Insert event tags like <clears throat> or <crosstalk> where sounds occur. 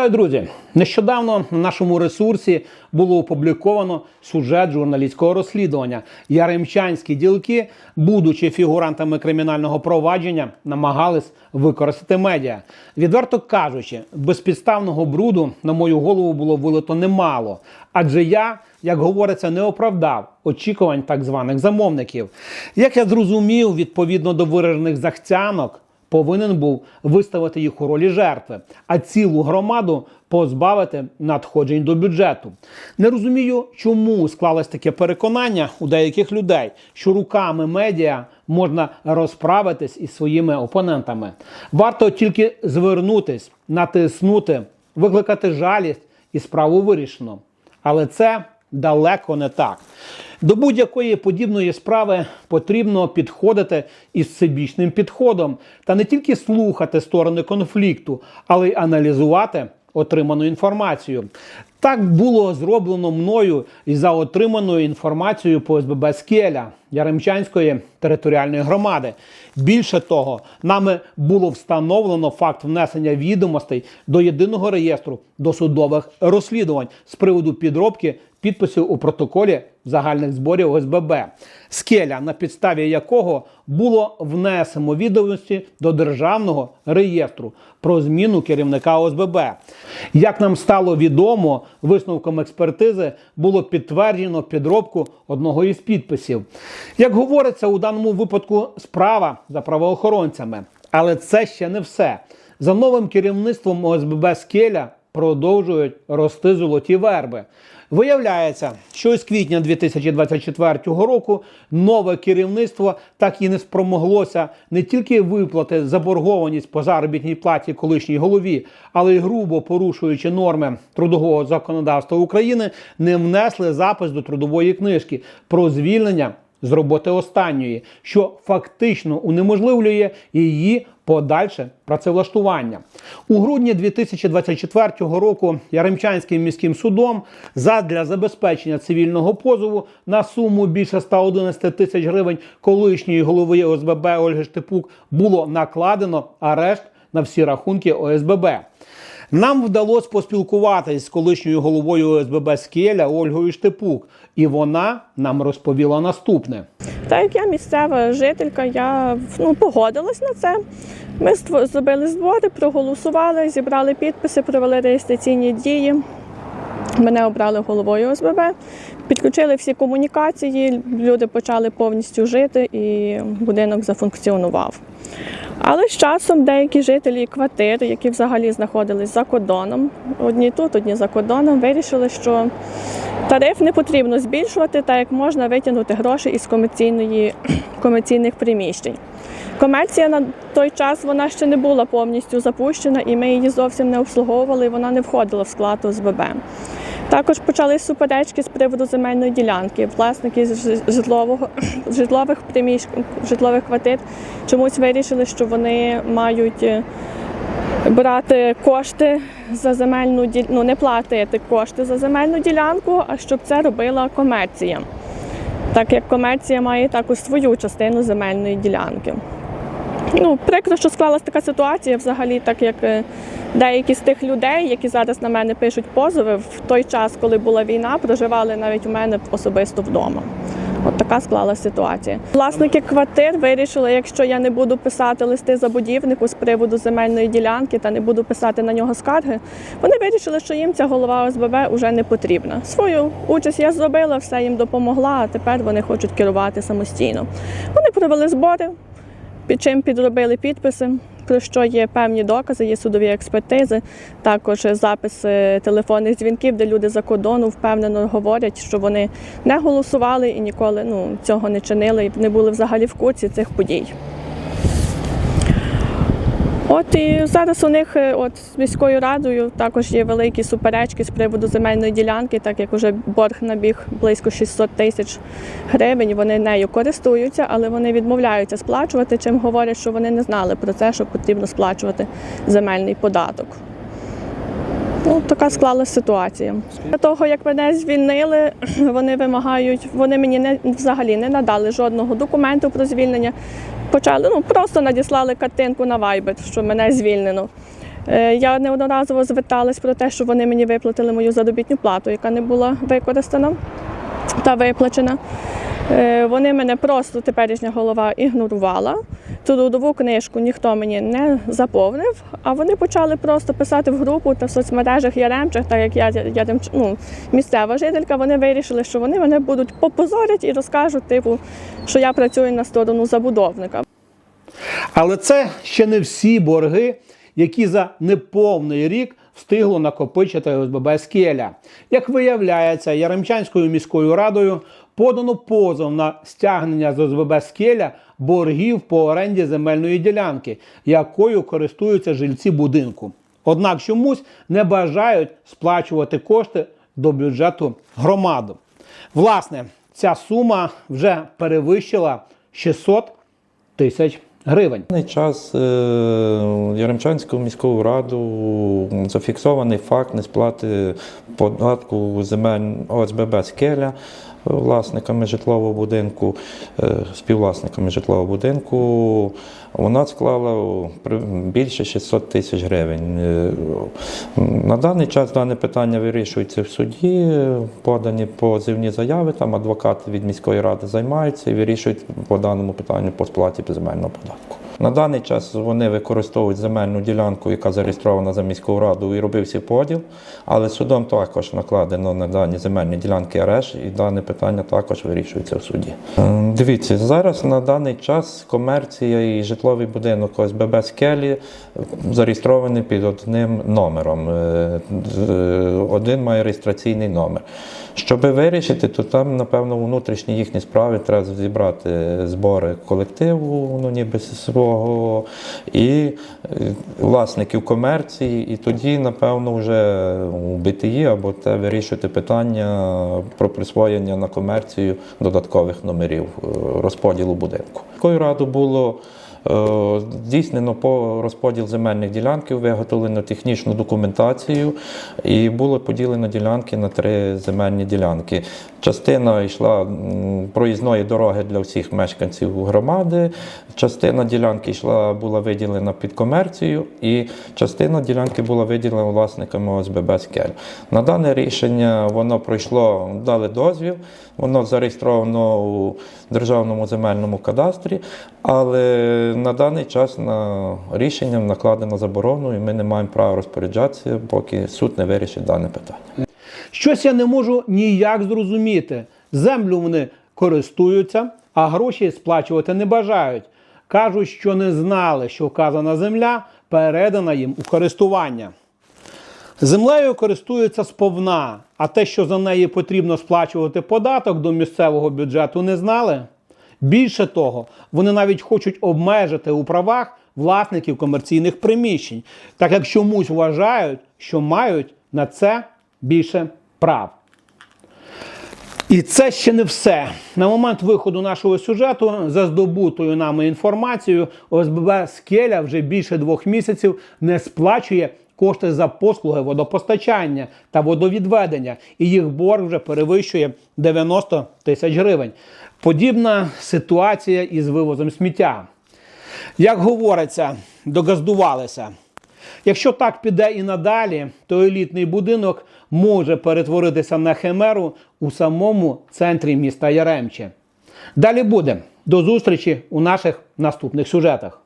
Вітаю, друзі! Нещодавно на нашому ресурсі було опубліковано сюжет журналістського розслідування. Яремчанські ділки, будучи фігурантами кримінального провадження, намагались використати медіа. Відверто кажучи, безпідставного бруду на мою голову було вилито немало. Адже я, як говориться, не оправдав очікувань так званих замовників. Як я зрозумів, відповідно до виражених захцянок, повинен був виставити їх у ролі жертви, а цілу громаду позбавити надходжень до бюджету. Не розумію, чому склалось таке переконання у деяких людей, що руками медіа можна розправитись із своїми опонентами. Варто тільки звернутись, натиснути, викликати жалість і справу вирішено. Але це далеко не так. До будь-якої подібної справи потрібно підходити із всебічним підходом та не тільки слухати сторони конфлікту, але й аналізувати отриману інформацію. Так було зроблено мною і за отриманою інформацією по СББ Скеля Яремчанської територіальної громади. Більше того, нами було встановлено факт внесення відомостей до єдиного реєстру досудових розслідувань з приводу підробки підписів у протоколі загальних зборів ОСББ, скеля, на підставі якого було внесено відомості до державного реєстру про зміну керівника ОСББ. Як нам стало відомо, висновком експертизи було підтверджено підробку одного із підписів. Як говориться, у даному випадку справа за правоохоронцями, але це ще не все. За новим керівництвом ОСББ Скеля продовжують рости золоті верби. Виявляється, що з квітня 2024 року нове керівництво так і не спромоглося не тільки виплати заборгованість по заробітній платі колишній голові, але й грубо порушуючи норми трудового законодавства України, не внесли запис до трудової книжки про звільнення з роботи останньої, що фактично унеможливлює її подальше працевлаштування. У грудні 2024 року Яремчанським міським судом задля забезпечення цивільного позову на суму більше 111 тисяч гривень колишньої голови ОСББ Ольги Штепук було накладено арешт на всі рахунки ОСББ. Нам вдалося поспілкуватись з колишньою головою ОСББ Скеля Ольгою Штепук, і вона нам розповіла наступне. Так як я місцева жителька, я ну, погодилась на це. Ми зробили збори, проголосували, зібрали підписи, провели реєстраційні дії. Мене обрали головою ОСББ, підключили всі комунікації, люди почали повністю жити і будинок зафункціонував. Але з часом деякі жителі квартир, які взагалі знаходились за кордоном, одні тут, одні за кордоном, вирішили, що тариф не потрібно збільшувати, так як можна витягнути гроші із комерційної, <clears throat> комерційних приміщень. Комерція на той час вона ще не була повністю запущена, і ми її зовсім не обслуговували, і вона не входила в склад ОСББ. Також почались суперечки з приводу земельної ділянки. Власники житлового <clears throat> житлових приміщень, житлових квартир чомусь вирішили, що вони мають е, брати кошти за земельну ді- ну, не платити кошти за земельну ділянку, а щоб це робила комерція. Так як комерція має також свою частину земельної ділянки. Ну, прикро, що склалася така ситуація, взагалі, так як е, деякі з тих людей, які зараз на мене пишуть позови, в той час, коли була війна, проживали навіть у мене особисто вдома. От така склалася ситуація. Власники квартир вирішили, якщо я не буду писати листи забудівнику з приводу земельної ділянки та не буду писати на нього скарги, вони вирішили, що їм ця голова ОСББ вже не потрібна. Свою участь я зробила, все їм допомогла, а тепер вони хочуть керувати самостійно. Вони провели збори, під чим підробили підписи, про що є певні докази, є судові експертизи, також записи телефонних дзвінків, де люди за кордону впевнено говорять, що вони не голосували і ніколи ну, цього не чинили, і не були взагалі в курсі цих подій. От і зараз у них е, от з міською радою також є великі суперечки з приводу земельної ділянки, так як уже борг набіг близько 600 тисяч гривень. Вони нею користуються, але вони відмовляються сплачувати, чим говорять, що вони не знали про це, що потрібно сплачувати земельний податок. Ну, така склалася ситуація. Для того, як мене звільнили, <clears throat> вони вимагають, вони мені не взагалі не надали жодного документу про звільнення. Почали ну просто надіслали картинку на Viber, що мене звільнено. Е, Я неодноразово зверталась про те, що вони мені виплатили мою заробітну плату, яка не була використана та виплачена. Е, Вони мене просто теперішня голова ігнорувала. Трудову книжку ніхто мені не заповнив, а вони почали просто писати в групу та в соцмережах Яремчих, так як я я ну, місцева жителька, вони вирішили, що вони мене будуть попозорять і розкажуть, типу, що я працюю на сторону забудовника. Але це ще не всі борги, які за неповний рік встигло накопичити ОСББ «Скеля». Як виявляється, Яремчанською міською радою подано позов на стягнення з ОСББ «Скеля» боргів по оренді земельної ділянки, якою користуються жильці будинку. Однак чомусь не бажають сплачувати кошти до бюджету громади. Власне, ця сума вже перевищила 600 тисяч гривень. На час Яремчанського Яремчанську міську раду зафіксований факт несплати податку земель ОСББ «Скеля» власниками житлового будинку, е, співвласниками житлового будинку. Вона склала більше 600 тисяч гривень. Е, На даний час дане питання вирішується в суді, подані позивні заяви, там адвокати від міської ради займаються і вирішують по даному питанню по сплаті земельного податку. На даний час вони використовують земельну ділянку, яка зареєстрована за міську раду, і робився поділ, але судом також накладено на дані земельні ділянки арешт, і дане питання також вирішується в суді. Е, Дивіться, зараз на даний час комерція і житловий будинок ОСББ «Скелі» е, зареєстрований під одним номером. Е, Один має реєстраційний номер. Щоб вирішити, то там, напевно, внутрішні їхні справи треба зібрати збори колективу, ну ніби свого, і е, власників комерції, і тоді, напевно, вже у БТІ або те вирішувати питання про присвоєння на комерцію додаткових номерів е, розподілу будинку. Такою раду було Е, Здійснено по розподіл земельних ділянків, виготовлено технічну документацію і було поділено ділянки на три земельні ділянки. Частина йшла проїзної дороги для всіх мешканців громади, частина ділянки йшла, була виділена під комерцію, і частина ділянки була виділена власниками ОСББ «Скель». На дане рішення воно пройшло, дали дозвіл, воно зареєстровано у Державному земельному кадастрі, але на даний час на рішенням накладено заборону, і ми не маємо права розпоряджатися, поки суд не вирішить дане питання. Щось я не можу ніяк зрозуміти. Землю вони користуються, а гроші сплачувати не бажають. Кажуть, що не знали, що вказана земля передана їм у користування. Землею користуються сповна, а те, що за неї потрібно сплачувати податок до місцевого бюджету, не знали. Більше того, вони навіть хочуть обмежити у правах власників комерційних приміщень, так як чомусь вважають, що мають на це більше прав. І це ще не все. На момент виходу нашого сюжету за здобутою нами інформацією, ОСББ Скеля вже більше двох місяців не сплачує кошти за послуги водопостачання та водовідведення, і їх борг вже перевищує 90 тисяч гривень. Подібна ситуація із вивозом сміття. Як говориться, догаздувалися. Якщо так піде і надалі, то елітний будинок може перетворитися на химеру у самому центрі міста Яремче. Далі буде. До зустрічі у наших наступних сюжетах.